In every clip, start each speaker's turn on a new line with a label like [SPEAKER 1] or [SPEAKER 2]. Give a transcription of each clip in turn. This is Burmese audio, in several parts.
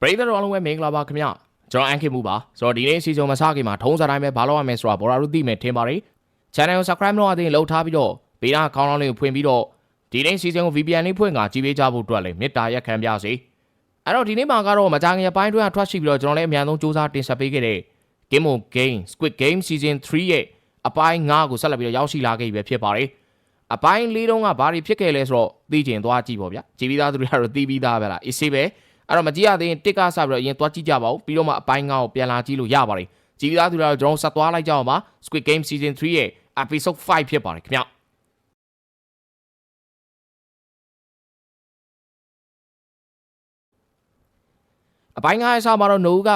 [SPEAKER 1] ပရိသတ်တော်အားလုံးပဲမင်္ဂလာပါခင်ဗျကျွန်တော်အန်ခင်မှုပါဆိုတော့ဒီနေ့စီစဉ်မစခင်မှာထုံးစံတိုင်းပဲဘာလို့ရမလဲဆိုတာဘော်ရာတို့သိမယ်ထင်ပါတယ် channel ကို subscribe လုပ်ရသေးရင်လုပ်ထားပြီးတော့ဘေးနာခေါင်းလောင်းလေးကိုဖွင့်ပြီးတော့ဒီနေ့စီစဉ်ကို VPN လေးဖွင့်ကကြည့်ပေးကြဖို့အတွက်လည်းမေတ္တာရက်ခံပါစေ အဲ့တော့ဒီနေ့မှာကတော့မကြခင်အပိုင်းတွင်းကထွက်ရှိပြီးတော့ကျွန်တော်လည်းအများဆုံးစူးစမ်းတင်ဆက်ပေးခဲ့တဲ့ Game of Game Squid Game Season 3ရဲ့အပိုင်း9ကိုဆက်လက်ပြီးတော့ရောက်ရှိလာခဲ့ပြီပဲဖြစ်ပါတယ်အပိုင်း၄တုန်းကဘာတွေဖြစ်ခဲ့လဲဆိုတော့သိကျင်သွားကြည့်ပါဗျာကြည်ပြီးသားသူတွေကတော့သိပြီးသားပဲလားအေးဆေးပဲအဲ့တော့မကြည့်ရသေးရင်တစ်ကစပြီးတော့အရင်သွားကြည့်ကြပါဦးပြီးတော့မှအပိုင်း9ကိုပြန်လာကြည့်လို့ရပါတယ်ကြည်ပြီးသားသူတွေကတော့ကျွန်တော်ဆက်သွားလိုက်ကြအောင်ပါ Squid Game Season 3ရဲ့ episode 5ဖြစ်ပါတယ်ခင်ဗျာ အပိုင်းငါးရဲ့အစားမှာတော့နိုးက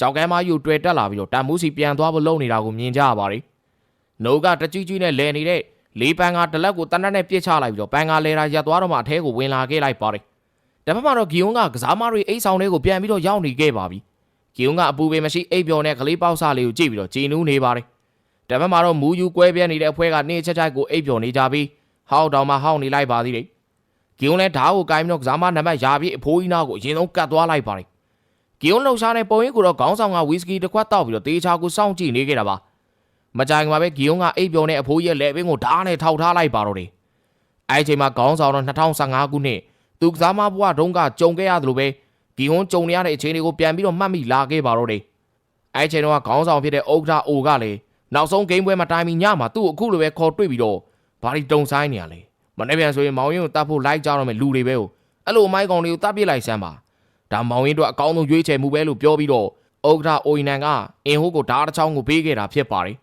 [SPEAKER 1] ကြောက်ကဲမယူတွေ့တက်လာပြီးတော့တန်မိုးစီပြန်သွားဖို့လုပ်နေတာကိုမြင်ကြရပါတယ်။နိုးကတကြီးကြီးနဲ့လဲနေတဲ့လေးပန်းကတလက်ကိုတနက်နဲ့ပြစ်ချလိုက်ပြီးတော့ပန်းကလဲတာရက်သွားတော့မှအထဲကိုဝင်လာခဲ့လိုက်ပါတယ်။တပတ်မှာတော့ဂီယွန်ကကစားမတွေအိတ်ဆောင်တွေကိုပြန်ပြီးတော့ရောက်နေခဲ့ပါပြီ။ဂီယွန်ကအပူပင်မရှိအိတ်ပျော်နဲ့ကလေးပေါက်စားလေးကိုကြည့်ပြီးတော့ဂျီနူးနေပါတယ်။တပတ်မှာတော့မူယူကွဲပြဲနေတဲ့အဖွဲကနေချက်ချက်ကိုအိတ်ပျော်နေကြပြီးဟောက်တောင်မှဟောက်နေလိုက်ပါသေးတယ်။ဂီယွန်လည်းဓာတ်ကိုကိုင်းပြီးတော့ကစားမနံပါတ်ရာပြီးအဖိုးကြီးနာကိုအရင်ဆုံးကတ်သွားလိုက်ပါတယ်။ ဂီယွန်လှုပ်ရှားတဲ့ပုံရိပ်ကိုတော့ခေါင်းဆောင်ကဝီစကီတစ်ခွက်တောက်ပြီးတော့တေချာကိုစောင့်ကြည့်နေခဲ့တာပါမကြိုင်မှာပဲဂီယွန်ကအိပ်ပျော်တဲ့အဖိုးကြီးရဲ့လက်ပင်ကိုဓာတ်နဲ့ထောက်ထားလိုက်ပါတော့တယ်အဲအချိန်မှာခေါင်းဆောင်တော့2015ခုနှစ်သူကစားမဘွားတုန်းကကြုံခဲ့ရတယ်လို့ပဲဂီယွန်ကြုံနေရတဲ့အခြေအနေကိုပြန်ပြီးတော့မှတ်မိလာခဲ့ပါတော့တယ်အဲအချိန်တော့ခေါင်းဆောင်ဖြစ်တဲ့ဥက္ကဋ္ဌအိုကလည်းနောက်ဆုံးဂိမ်းပွဲမှာတိုင်မီညမှာသူ့အခုလိုပဲခေါ်တွေ့ပြီးတော့ဘာဒီတုံဆိုင်နေရလဲမနေ့ပြန်ဆိုရင်မောင်ရင်ကိုတတ်ဖို့လိုက်ကြတော့မယ်လူတွေပဲကိုအဲ့လိုအမိုက်ကောင်တွေကိုတတ်ပြစ်လိုက်စမ်းပါ ဒါမောင်ရင်တို့အကောင်းဆုံးရွေးချယ်မှုပဲလို့ပြောပြီးတော့ဥက္ကဋ္ဌအိုင်နန်ကအင်ဟိုးကိုဓာတ်တစ်ချောင်းကိုပေးခဲ့တာဖြစ်ပါတယ်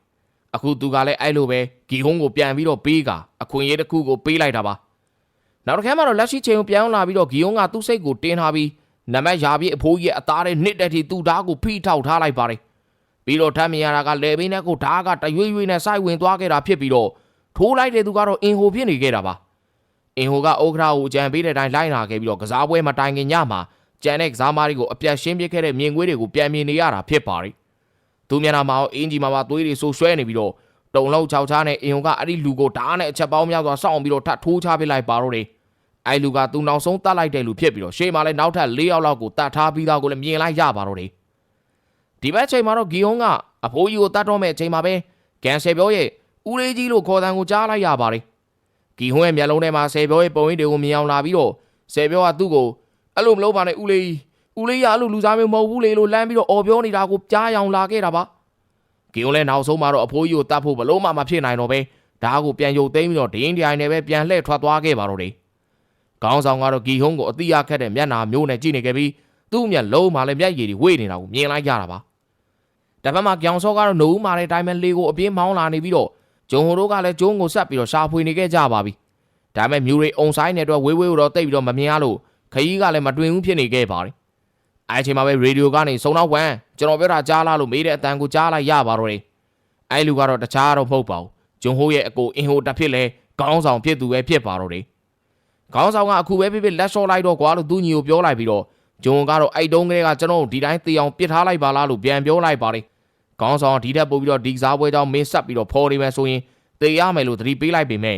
[SPEAKER 1] အခုသူကလည်းအဲ့လိုပဲဂီဟုံးကိုပြန်ပြီးတော့ပေးကအခွင့်အရေးတစ်ခုကိုပေးလိုက်တာပါနောက်တစ်ခါမှတော့လက်ရှိချိန်ကိုပြန်လာပြီးတော့ဂီဟုံးကသူ့စိတ်ကိုတင်းထားပြီးနမက်ရာပြီးအဖိုးကြီးရဲ့အသားနဲ့နှစ်တက်ထိသူ့ဓာတ်ကိုဖိထောက်ထားလိုက်ပါတယ်ပြီးတော့ထမ်းမြင်ရတာကလေဘင်းနဲ့ကိုဓာတ်ကတရွေ့ရွေ့နဲ့စိုက်ဝင်သွားခဲ့တာဖြစ်ပြီးတော့ထိုးလိုက်တဲ့သူကတော့အင်ဟိုဖြစ်နေခဲ့တာပါအင်ဟိုကဥက္ကဋ္ဌကိုကြံပေးတဲ့အတိုင်းလိုက်လာခဲ့ပြီးတော့ကစားပွဲမှာတိုင်ခင်ညမှာ ကျန်တဲ့ကစားမားတွေကိုအပြတ်ရှင်းပြခဲ့တဲ့မြင်ကွေးတွေကိုပြန်မြင်နေရတာဖြစ်ပါတယ်။သူမျက်နှာမှာအင်ဂျီမှာပါသွေးတွေဆူဆွဲနေပြီးတော့တုံလောက်ချောက်ချားနဲ့အင်ဟိုကအဲ့ဒီလူကိုဓာတ်နဲ့အချက်ပေါင်းများစွာစောင့်ပြီးတော့ထပ်ထိုးချပစ်လိုက်ပါတော့တယ်။အဲ့လူကသူနောက်ဆုံးတတ်လိုက်တဲ့လူဖြစ်ပြီးတော့ရှေ့မှာလည်းနောက်ထပ်၄ယောက်လောက်ကိုတတ်ထားပြီးသားကိုလည်းမြင်လိုက်ရပါတော့တယ်။ဒီဘက်ချိန်မှာတော့ဂီယွန်ကအဖိုးကြီးကိုတတ်တော့မဲ့အချိန်မှာပဲကန်ဆယ်ပြောရဲ့ဦးလေးကြီးလို့ခေါ်တန်းကိုကြားလိုက်ရပါတယ်။ဂီဟွန်းရဲ့မျက်လုံးထဲမှာဆယ်ပြောရဲ့ပုံရိပ်တွေကိုမြင်အောင်လာပြီးတော့ဆယ်ပြောကသူ့ကို အဲ့လိုမလုပ်ပါနဲ့ဦးလေးဦးလေးရအဲ့လိုလူစားမျိုးမဟုတ်ဘူးလေလို့လမ်းပြီးတော့អော်ပြောနေတာကိုကြားရောင်လာခဲ့တာပါဂီယွန်လည်းနောက်ဆုံးမှာတော့အဖိုးကြီးကိုတတ်ဖို့ဘလို့မှမဖြစ်နိုင်တော့ပဲဒါကိုပြန်ရုပ်သိမ်းပြီးတော့ဒင်းဒီအိုင်နဲ့ပဲပြန်လှည့်ထွက်သွားခဲ့ပါတော့တယ်ခေါင်းဆောင်ကတော့ဂီဟုံးကိုအတိအခက်တဲ့မျက်နှာမျိုးနဲ့ကြည့်နေခဲ့ပြီးသူ့မျက်လုံးမှာလည်းမျက်ရည်တွေဝေ့နေတာကိုမြင်လိုက်ကြတာပါတစ်ဖက်မှာကြောင်စောကတော့နှုတ်မာတဲ့တိုင်းမဲ့လေးကိုအပြင်းမောင်းလာနေပြီးတော့ဂျုံဟိုတို့ကလည်းကျုံးကိုဆက်ပြီးတော့ရှာဖွေနေခဲ့ကြပါပြီဒါပေမဲ့မြူတွေအုံဆိုင်တဲ့အတွက်ဝေးဝေးတော့တိတ်ပြီးတော့မမြင်ရလို့ ခရီးကလည်းမတွင်ဘူးဖြစ်နေခဲ့ပါတယ်။အဲအချိန်မှာပဲရေဒီယိုကနေစုံတော့ဝမ်ကျွန်တော်ပြောတာကြားလားလို့မေးတဲ့အတန်ကိုကြားလိုက်ရပါတော့တယ်။အဲလူကတော့တခြားတော့မဟုတ်ပါဘူး။ဂျွန်ဟိုးရဲ့အကိုအင်ဟိုတက်ဖြစ်လဲခေါင်းဆောင်ဖြစ်သူပဲဖြစ်ပါတော့တယ်။ခေါင်းဆောင်ကအခုပဲဖြစ်ဖြစ်လက်လျှော့လိုက်တော့ကွာလို့သူညီကိုပြောလိုက်ပြီးတော့ဂျွန်ကတော့အဲ့တုန်းကလေးကကျွန်တော်တို့ဒီတိုင်းတေအောင်ပစ်ထားလိုက်ပါလားလို့ပြန်ပြောလိုက်ပါတယ်။ခေါင်းဆောင်ကဒီထက်ပိုပြီးတော့ဒီစားပွဲကြောင်းမင်းဆက်ပြီးတော့ဖော်နေမယ်ဆိုရင်တေရမယ်လို့သတိပေးလိုက်ပေမဲ့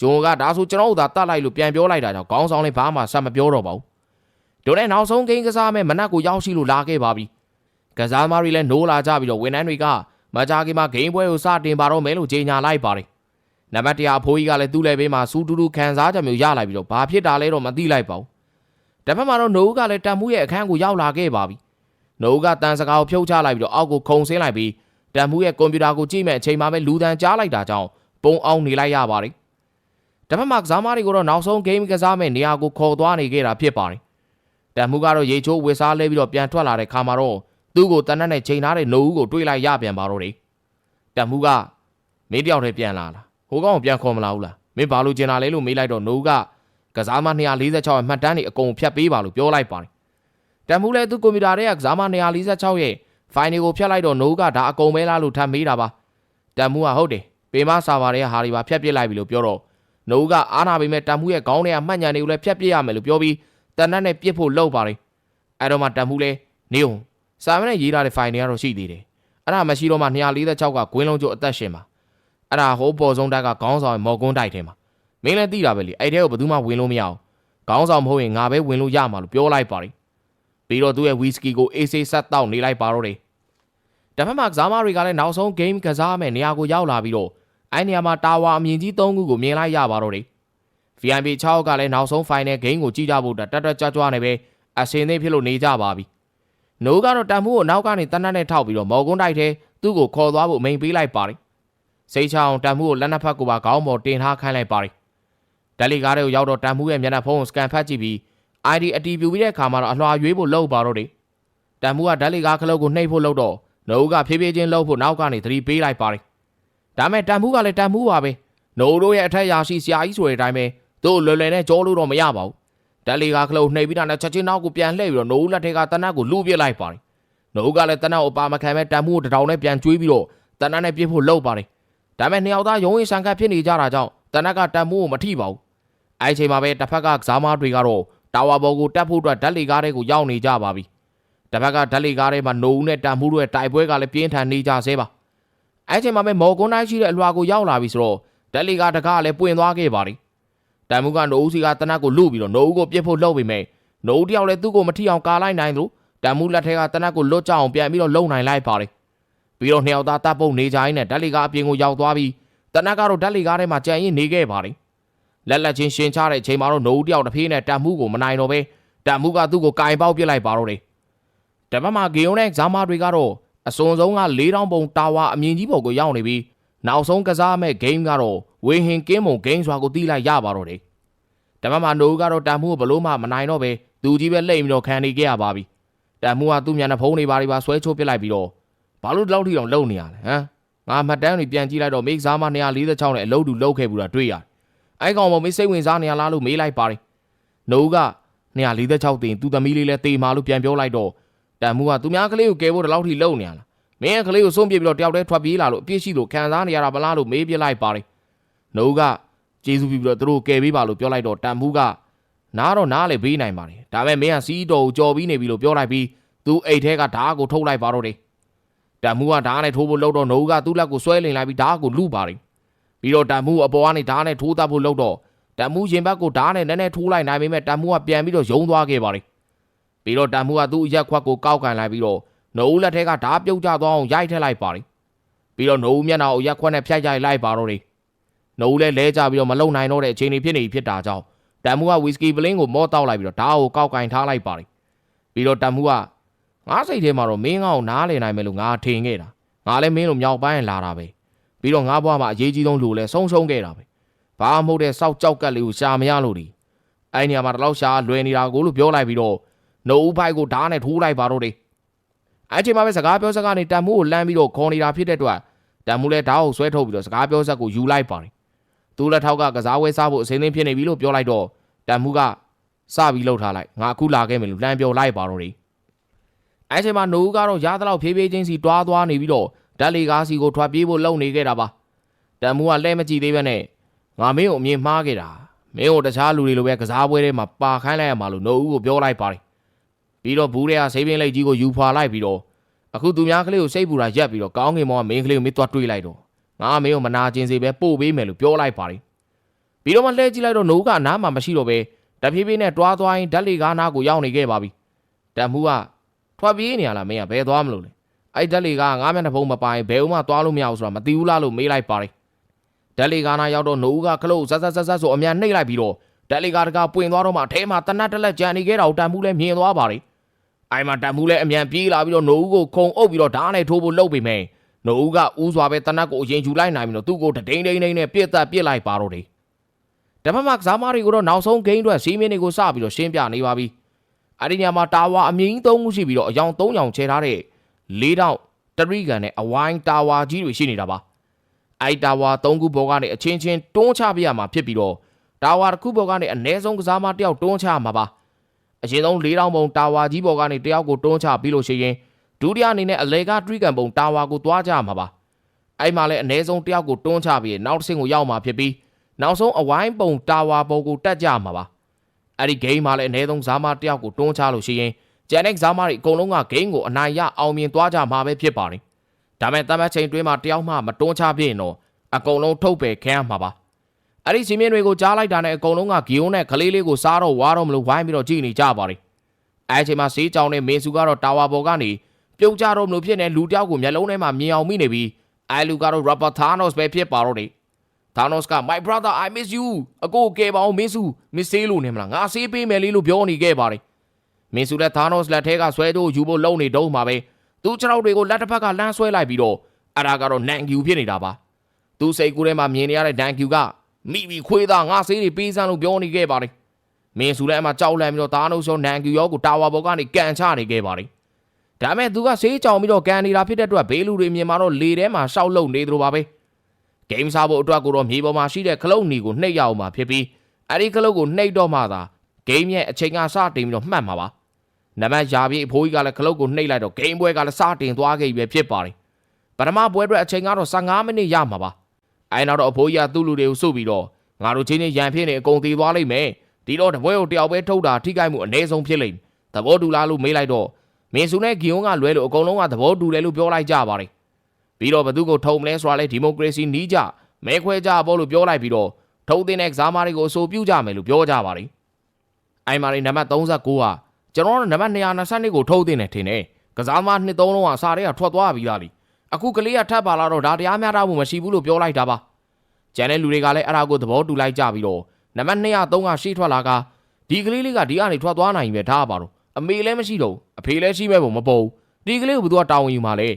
[SPEAKER 1] ဂျွန်ကဒါဆိုကျွန်တော်တို့သာတတ်လိုက်လို့ပြန်ပြောလိုက်တာကြောင့်ခေါင်းဆောင်လည်းဘာမှဆက်မပြောတော့ပါဘူး။တို့နဲ့နောက်ဆုံးဂိမ်းကစားမဲ့မနက်ကိုရောက်ရှိလို့လာခဲ့ပါပြီ။ကစားသမားတွေလည်းနိုးလာကြပြီးတော့ဝန်ထမ်းတွေကမကြခင်မှာဂိမ်းပွဲကိုစတင်ပါတော့မယ်လို့ကြေညာလိုက်ပါတယ်။နံပါတ်1အဖိုးကြီးကလည်းသူ့လည်းဘေးမှာစူးတူးတူးခံစားချက်မျိုးရလိုက်ပြီးတော့ဘာဖြစ်တာလဲတော့မသိလိုက်ပါဘူး။တစ်ဖက်မှာတော့နိုးကလည်းတန်မှုရဲ့အခန်းကိုရောက်လာခဲ့ပါပြီ။နိုးကတန်စကားကိုဖြုတ်ချလိုက်ပြီးတော့အောက်ကိုခုံဆင်းလိုက်ပြီးတန်မှုရဲ့ကွန်ပျူတာကိုကြည့်မဲ့အချိန်မှာပဲလူတန်ကြားလိုက်တာကြောင့်ပုံအောင်နေလိုက်ရပါတယ်။ တစ်ဖက်မှာကစားသမားတွေကိုတော့နောက်ဆုံးဂိမ်းကစားမဲ့နေရာကိုခေါ်သွားနေခဲ့တာဖြစ်ပါတယ်။တန်မှုကတော့ရေချိုးဝစ်စားလဲပြီးတော့ပြန်ထွက်လာတဲ့ခါမှာတော့သူ့ကိုတနက်နဲ့ချိန်ထားတဲ့နှုတ်ဦးကိုတွေးလိုက်ရပြန်ပါတော့တယ်။တန်မှုကမင်းတယောက်တည်းပြန်လာလား။ဟိုကောင်ကိုပြန်ခေါ်မလာဘူးလား။မင်းဘာလို့ကျင်လာလဲလို့မေးလိုက်တော့နှုတ်ကကစားမ246ရဲ့မှတ်တမ်းတွေအကုန်ဖြတ်ပေးပါလို့ပြောလိုက်ပါတယ်။တန်မှုလည်းသူ့ကွန်ပျူတာထဲကကစားမ246ရဲ့ဖိုင်တွေကိုဖြတ်လိုက်တော့နှုတ်ကဒါအကုန်ပဲလားလို့ထပ်မေးတာပါ။တန်မှုကဟုတ်တယ်။ပေမဆာဗာရဲ့ဟာတွေပါဖြတ်ပစ်လိုက်ပြီလို့ပြောတော့ နှုတ်ကအားနာပေမဲ့တန်မှုရဲ့ခေါင်းထဲကမှတ်ညံတွေကိုလည်းဖြတ်ပစ်ရမယ်လို့ပြောပြီးတန်နတ်နဲ့ပြစ်ဖို့လှုပ်ပါတယ်။အဲတော့မှတန်မှုလည်းနေုံစာမနဲ့ရေးထားတဲ့ file တွေကတော့ရှိသေးတယ်အဲ့ဒါမရှိတော့မှ246ကဂွင်းလုံးကျိုးအသက်ရှင်မှာအဲ့ဒါဟိုးပေါ်ဆုံးတက်ကခေါင်းဆောင်မော်ကွန်းတိုက်ထဲမှာမင်းလည်းသိတာပဲလေအဲ့ထဲကိုဘယ်သူမှဝင်လို့မရအောင်ခေါင်းဆောင်မဟုတ်ရင်ငါပဲဝင်လို့ရမှာလို့ပြောလိုက်ပါလိပြီးတော့သူ့ရဲ့ဝီစကီကိုအေးဆေးဆက်တောက်နေလိုက်ပါတော့တယ်တစ်ဖက်မှာကစားမတွေကလည်းနောက်ဆုံး game ကစားမယ်နေရာကိုရောက်လာပြီးတော့ အဲ့နေရာမှာတာဝါအမြင့်ကြီး၃ခုကိုမြင်လိုက်ရပါတော့တယ် VIP 6ကလည်းနောက်ဆုံး final game ကိုကြည့်ကြဖို့တက်တက်ကြွကြွနဲ့ပဲအစင်းသေးဖြစ်လို့နေကြပါပြီ။နိုးကတော့တန်မှုကိုနောက်ကနေတန်းတန်းနဲ့ထောက်ပြီးတော့မော်ကွန်းတိုက်ထဲသူ့ကိုခေါ်သွားဖို့မိန်ပေးလိုက်ပါတယ်။စိတ်ချအောင်တန်မှုကိုလက်နှစ်ဖက်ကိုပါခေါင်းပေါ်တင်ထားခိုင်းလိုက်ပါတယ်။ဒက်လီကားတွေကိုရောက်တော့တန်မှုရဲ့မျက်နှာဖုံးကိုစကန်ဖတ်ကြည့်ပြီး ID အတီးပြူပြီးတဲ့အခါမှာတော့အလွှာရွေးဖို့လှုပ်ပါတော့တယ်။တန်မှုကဒက်လီကားခလုတ်ကိုနှိပ်ဖို့လှုပ်တော့နိုးကဖြည်းဖြည်းချင်းလှုပ်ဖို့နောက်ကနေသတိပေးလိုက်ပါတယ်။ ဒါမဲ့တန်မှုကလည်းတန်မှုပါပဲ။နိုးတို့ရဲ့အထက်ရာရှိဆရာကြီးဆိုတဲ့အတိုင်းပဲသူ့လွယ်လွယ်နဲ့ကြောလို့တော့မရပါဘူး။တက်လီကခလုတ်နှိပ်ပြီးတာနဲ့ချက်ချင်းနောက်ကိုပြန်လှည့်ပြီးတော့နိုးဦးလက်ထက်ကတနတ်ကိုလူပြစ်လိုက်ပါတယ်။နိုးကလည်းတနတ်ကိုပါမခံမဲ့တန်မှုကိုတထောင်နဲ့ပြန်ကျွေးပြီးတော့တနတ်နဲ့ပြစ်ဖို့လှုပ်ပါတယ်။ဒါမဲ့နှစ်ယောက်သားရုံးရင်ဆန်ခတ်ဖြစ်နေကြတာကြောင့်တနတ်ကတန်မှုကိုမထိပါဘူး။အဲဒီချိန်မှာပဲတစ်ဖက်ကကစားမတွေကတော့တာဝါဘော်ကိုတက်ဖို့အတွက်ဓာတ်လီကားတွေကိုရောက်နေကြပါပြီ။တစ်ဖက်ကဓာတ်လီကားတွေမှာနိုးဦးနဲ့တန်မှုတို့ရဲ့တိုက်ပွဲကလည်းပြင်းထန်နေကြဆဲပါ။ အဲဒီချိန်မှာပဲမော်ကွန်တိုင်းရှိတဲ့အလွှာကိုရောက်လာပြီဆိုတော့ဓာတ်လီကားတကားလည်းပွင့်သွားခဲ့ပါတယ်။တန်မှုကနိုးဦးစီကတနတ်ကိုလုပြီးတော့နိုးဦးကိုပြစ်ဖို့လှုပ်ပေမဲ့နိုးဦးတယောက်လည်းသူ့ကိုမထိအောင်ကာလိုက်နိုင်သလိုတန်မှုလက်ထက်ကတနတ်ကိုလွတ်ကြအောင်ပြန်ပြီးတော့လုံနိုင်လိုက်ပါတယ်ပြီးတော့နှစ်ယောက်သားတပ်ပုတ်နေကြရင်းနဲ့ဓာတ်လီကားအပြင်ကိုရောက်သွားပြီးတနတ်ကတော့ဓာတ်လီကားထဲမှာကြံရင်နေခဲ့ပါတယ်လက်လက်ချင်းရှင်ချတဲ့အချိန်မှာတော့နိုးဦးတယောက်တစ်ဖေးနဲ့တန်မှုကိုမနိုင်တော့ပဲတန်မှုကသူ့ကိုကင်ပေါက်ပစ်လိုက်ပါတော့တယ်တပတ်မှာဂေယုံနဲ့ဇာမာတွေကတော့ အစွန်ဆုံးက၄တောင်ပုံတာဝါအမြင့်ကြီးပေါ်ကိုရောက်နေပြီးနောက်ဆုံးကစားမဲ့ဂိမ်းကတော့ဝေဟင်ကင်းမုံဂိမ်းစွာကိုတီးလိုက်ရပါတော့တယ်တမန်မနိုးကတော့တန်မှုကိုဘလို့မှမနိုင်တော့ပဲသူကြီးပဲလှိမ့်ပြီးတော့ခံနေခဲ့ရပါပြီတန်မှုကသူ့မျက်နှာဖုံးတွေပါတွေပါဆွဲချိုးပစ်လိုက်ပြီးတော့ဘာလို့ဒီလောက်ထိအောင်လုံနေရလဲဟမ်ငါမှတ်တမ်းတွေပြန်ကြည့်လိုက်တော့မိကစားမ246နဲ့အလုပ်တူလုပ်ခဲ့ဘူးတာတွေ့ရတယ်အဲ့ကောင်မမေးစိတ်ဝင်စားနေရလားလို့မေးလိုက်ပါတယ်နိုးက246တင်သူသမီးလေးလဲတေမာလို့ပြန်ပြောလိုက်တော့ တန်မှုကသူများကလေးကိုကယ်ဖို့ဒီလောက်ထိလုံနေရလားမင်းကကလေးကိုစွန့်ပစ်ပြီးတော့တယောက်တည်းထွက်ပြေးလာလို့အပြစ်ရှိလို့ခံစားနေရတာမလားလို့မေးပြလိုက်ပါတယ်နိုးကကျေးဇူးပြုပြီးတော့သူတို့ကယ်ပေးပါလို့ပြောလိုက်တော့တန်မှုကနားတော့နားလေပေးနိုင်ပါတယ်ဒါပေမဲ့မင်းကစီးတော်ကိုကြော်ပြီးနေပြီလို့ပြောလိုက်ပြီးသူအိတ်ထဲကဓာတ်ကိုထုတ်လိုက်ပါတော့တယ်တန်မှုကဓာတ်နဲ့ထိုးဖို့လှုပ်တော့နှုတ်ကသူ့လက်ကိုဆွဲလင်လိုက်ပြီးဓာတ်ကိုလူပါတယ်ပြီးတော့တန်မှုအပေါ်ကနေဓာတ်နဲ့ထိုးတတ်ဖို့လှုပ်တော့တန်မှုရင်ဘတ်ကိုဓာတ်နဲ့နည်းနည်းထိုးလိုက်နိုင်ပေမဲ့တန်မှုကပြန်ပြီးတော့ယုံသွားခဲ့ပါတယ် ပြီးတော့တန်မှုကသူ့ရက်ခွက်ကိုကောက်ကန်လိုက်ပြီးတော့နှုတ်လက်ထဲကဓာတ်ပြုတ်ကျသွားအောင်ရိုက်ထည့်လိုက်ပါတယ်ပြီးတော့နှုတ်မျက်နှာကိုရက်ခွက်နဲ့ဖြတ်ရိုက်လိုက်ပါတော့တယ်နှုတ်လဲလဲကြပြီးတော့မလုံနိုင်တော့တဲ့အခြေအနေဖြစ်နေပြီဖြစ်တာကြောင့်တမ်မူကဝီစကီပလင်းကိုမော့တောက်လိုက်ပြီးတော့ဓာတ်ကိုကောက်ကင်ထားလိုက်ပါတယ်ပြီးတော့တမ်မူကငါစိတ်ထဲမှာတော့မင်းငါ့ကိုနားလည်နိုင်မယ်လို့ငါထင်ခဲ့တာငါလည်းမင်းလိုမြောက်ပိုင်းလာတာပဲပြီးတော့ငါဘွားမှာအရေးကြီးဆုံးလူလဲဆုံးရှုံးခဲ့တာပဲဘာမှမဟုတ်တဲ့စောက်ကြောက်ကက်လေးကိုရှာမရလို့ဒီအဲ့နေရာမှာတလောက်ရှာလွယ်နေတာကိုလို့ပြောလိုက်ပြီးတော့ နှုတ်ဦးဖိုက်ကိုဓာတ်နဲ့ထိုးလိုက်ပါတော့တယ်အဲ့ချိန်မှာပဲစကားပြောစကားနေတမ်မူကိုလမ်းပြီးတော့ခေါ်နေတာဖြစ်တဲ့အတွက်တမ်မူလဲဓာတ်ကိုဆွဲထုတ်ပြီးတော့စကားပြောဆက်ကိုယူလိုက်ပါတယ်သူလက်ထောက်ကကစားဝဲစားဖို့အစင်းသင်းဖြစ်နေပြီလို့ပြောလိုက်တော့တန်မှုကစပြီးလှုပ်ထားလိုက်ငါအခုလာခဲ့မယ်လို့လှမ်းပြောလိုက်ပါတော့တယ်အဲချိန်မှာနိုးကတော့ရသလောက်ဖြည်းဖြည်းချင်းစီတွားသွားနေပြီးတော့ဓာတ်လီကားစီကိုထွက်ပြေးဖို့လှုပ်နေခဲ့တာပါတန်မှုကလဲမကြည့်သေးပဲနဲ့ငါမင်းကိုအမြင်မှားခဲ့တာမင်းကိုတခြားလူတွေလိုပဲကစားပွဲထဲမှာပါခိုင်းလိုက်ရမှာလို့နိုးဦးကိုပြောလိုက်ပါတယ် ပြီးတော့ဘူးတွေကဆေးပင်လိတ်ကြီးကိုယူဖွာလိုက်ပြီးတော့အခုသူများကလေးကိုစိတ်ပူတာရက်ပြီးတော့ကောင်းကင်ဘောကမင်းကလေးကိုမင်းသွားတွေးလိုက်တော့ငါမင်းကိုမနာကျင်စေပဲပို့ပေးမယ်လို့ပြောလိုက်ပါတယ်ပြီးတော့မှလှည့်ကြည့်လိုက်တော့နှုတ်ကနားမှာမရှိတော့ပဲတဖြည်းဖြည်းနဲ့တွားသွားရင်ဓာတ်လီကားနားကိုရောက်နေခဲ့ပါပြီတန်မှုကထွက်ပြေးနေရလားမင်းကဘယ်သွားမလို့လဲအဲ့ဓာတ်လီကားငါးမျက်နှာဖုံးမပိုင်ဘယ်ဦးမှသွားလို့မရဘူးဆိုတာမသိဘူးလားလို့မေးလိုက်ပါတယ်ဓာတ်လီကားနားရောက်တော့နှုတ်ကခလုတ်ဆက်ဆက်ဆက်ဆက်ဆိုအမြန်နှိပ်လိုက်ပြီးတော့ဓာတ်လီကားတကပွင့်သွားတော့မှအထဲမှာတနတ်တက်လက်ကြံနေခဲ့တာကိုတန်မှုလည်းမြင်သွားပါတယ် အဲ့မှာတန်မှုလည်းအမြန်ပြေးလာပြီးတော့နှုတ်ကိုခုံအုပ်ပြီးတော့ဓာတ်နဲ့ထိုးဖို့လှုပ်ပေမဲ့နှုတ်ဦးကဦးစွာပဲတနတ်ကိုအရင်ယူလိုက်နိုင်ပြီးတော့သူ့ကိုတဒိန်ဒိန်ဒိန်နဲ့ပြစ်သက်ပြစ်လိုက်ပါတော့တယ်။တပတ်မှကစားမတွေကိုတော့နောက်ဆုံးဂိမ်းအတွက်စီးမင်းတွေကိုစပြီးတော့ရှင်းပြနေပါပြီ။အဲဒီညမှာတာဝါအမြင့်ကြီးသုံးခုရှိပြီးတော့အယောင်၃ယောင်ချဲထားတဲ့၄တောင်တရိကန်နဲ့အဝိုင်းတာဝါကြီးတွေရှိနေတာပါ။အဲဒီတာဝါ၃ခုပေါ်ကနေအချင်းချင်းတွန်းချပြရမှာဖြစ်ပြီးတော့တာဝါတစ်ခုပေါ်ကနေအ ਨੇ ဆုံးကစားမတစ်ယောက်တွန်းချမှာပါ။ အရင်ဆုံး၄တောင်ပုံတာဝါကြီးပေါ်ကနေတယောက်ကိုတွန်းချပြီးလို့ရှိရင်ဒုတိယအနေနဲ့အလေကတွေးကန်ပုံတာဝါကိုသွားကြမှာပါအဲ့မှာလည်းအ ਨੇ ဆုံးတယောက်ကိုတွန်းချပြီးနောက်တစ်ဆင့်ကိုရောက်မှာဖြစ်ပြီးနောက်ဆုံးအဝိုင်းပုံတာဝါပုံကိုတက်ကြမှာပါအဲ့ဒီဂိမ်းမှာလည်းအ ਨੇ ဆုံးဇာမတယောက်ကိုတွန်းချလို့ရှိရင်ကျန်တဲ့ကစားမတွေအကုန်လုံးကဂိမ်းကိုအနိုင်ရအောင်မြင်သွားကြမှာပဲဖြစ်ပါတယ်ဒါမဲ့တမတ်ချိန်တွင်းမှာတယောက်မှမတွန်းချပြရင်တော့အကုန်လုံးထုတ်ပယ်ခံရမှာပါ အဲ့ဒီစီမင်းတွေကိုကြားလိုက်တာနဲ့အကုန်လုံးကဂီယုံနဲ့ကလေးလေးကိုစားတော့ဝါတော့မလို့ဝိုင်းပြီးတော့ကြည့်နေကြပါတယ်အဲ့ဒီချိန်မှာစေးကြောင်နဲ့မင်းစုကတော့တာဝါပေါ်ကနေပြုတ်ကြတော့မလို့ဖြစ်နေလူတယောက်ကိုမျက်လုံးထဲမှာမြင်အောင်မိနေပြီးအဲလူကတော့ Robert Thanos ပဲဖြစ်ပါတော့တယ် Thanos က My brother I miss you အကိုကဲပါအောင်မင်းစုမစ်ဆေးလို့နေမလားငါဆေးပေးမယ်လေးလို့ပြောနေခဲ့ပါတယ်မင်းစုလည်း Thanos လက်ထဲကဆွဲတို့ယူဖို့လုံနေတော့မှာပဲသူခြေထောက်တွေကိုလက်တစ်ဖက်ကလှမ်းဆွဲလိုက်ပြီးတော့အဲ့ဒါကတော့နန်ကျူဖြစ်နေတာပါသူစိတ်ကူးထဲမှာမြင်နေရတဲ့နန်ကျူက မိပြီးခွေးသားငါဆေးတွေပေးစမ်းလို့ပြောနေခဲ့ပါတယ်မင်းစုလည်းအမှကြောက်လန့်ပြီးတော့ Thanos ရောနန်ကျူရောကိုတာဝါဘော်ကနေကန်ချနေခဲ့ပါတယ်ဒါမဲ့သူကဆေးကြောင်ပြီးတော့ကန်နေတာဖြစ်တဲ့အတွက်ဘေးလူတွေမြင်มาတော့လေထဲမှာရှောက်လုံနေသလိုပါပဲဂိမ်းစားဖို့အတွက်ကိုတော့မြေပေါ်မှာရှိတဲ့ခလုတ်နီကိုနှိပ်ရအောင်မှာဖြစ်ပြီးအဲ့ဒီခလုတ်ကိုနှိပ်တော့မှသာဂိမ်းရဲ့အချိန်ကစတင်ပြီးတော့မှတ်မှာပါနမရာပြေအဖိုးကြီးကလည်းခလုတ်ကိုနှိပ်လိုက်တော့ဂိမ်းပွဲကလည်းစတင်သွားခဲ့ပြီပဲဖြစ်ပါတယ်ပထမပွဲအတွက်အချိန်ကတော့15မိနစ်ရမှာပါ အဲ့နောက်တော့အဖိုးကြီးကသူ့လူတွေကိုစုပြီးတော့ငါတို့ချင်းချင်းရန်ဖြစ်နေအကုန်သေးသွားလိမ့်မယ်ဒီတော့တပွဲကိုတယောက်ပဲထုတ်တာထိခိုက်မှုအနည်းဆုံးဖြစ်လိမ့်မယ်သဘောတူလားလို့မေးလိုက်တော့မင်းစုနဲ့ဂီယွန်ကလွဲလို့အကုန်လုံးကသဘောတူတယ်လို့ပြောလိုက်ကြပါတယ်ပြီးတော့ဘသူကိုထုံမလဲဆိုတာလဲဒီမိုကရေစီနီးကြမဲခွဲကြပေါ့လို့ပြောလိုက်ပြီးတော့ထုံးတင်တဲ့ကစားမတွေကိုအဆိုပြုကြမယ်လို့ပြောကြပါတယ်။အိုင်မာရီနံပါတ်39ကကျွန်တော်တို့နံပါတ်222ကိုထုံးတင်တယ်ထင်တယ်။ကစားမနှစ်သုံးလုံးကစားတွေကထွက်သွားပြီးသားလी အခုကလေးကထပ်ပါလာတော့ဒါတရားမျှတမှုမရှိဘူးလို့ပြောလိုက်တာပါ။ကျန်တဲ့လူတွေကလည်းအဲ့ဒါကိုသဘောတူလိုက်ကြပြီးတော့နံပါတ်203ကရှေ့ထွက်လာကဒီကလေးလေးကဒီကနေထွက်သွားနိုင်ပြီပဲထားပါတော့အမေလည်းမရှိတော့အဖေလည်းရှိမဲ့ပုံမပေါ်ဒီကလေးကိုဘယ်သူကတာဝန်ယူမှာလဲ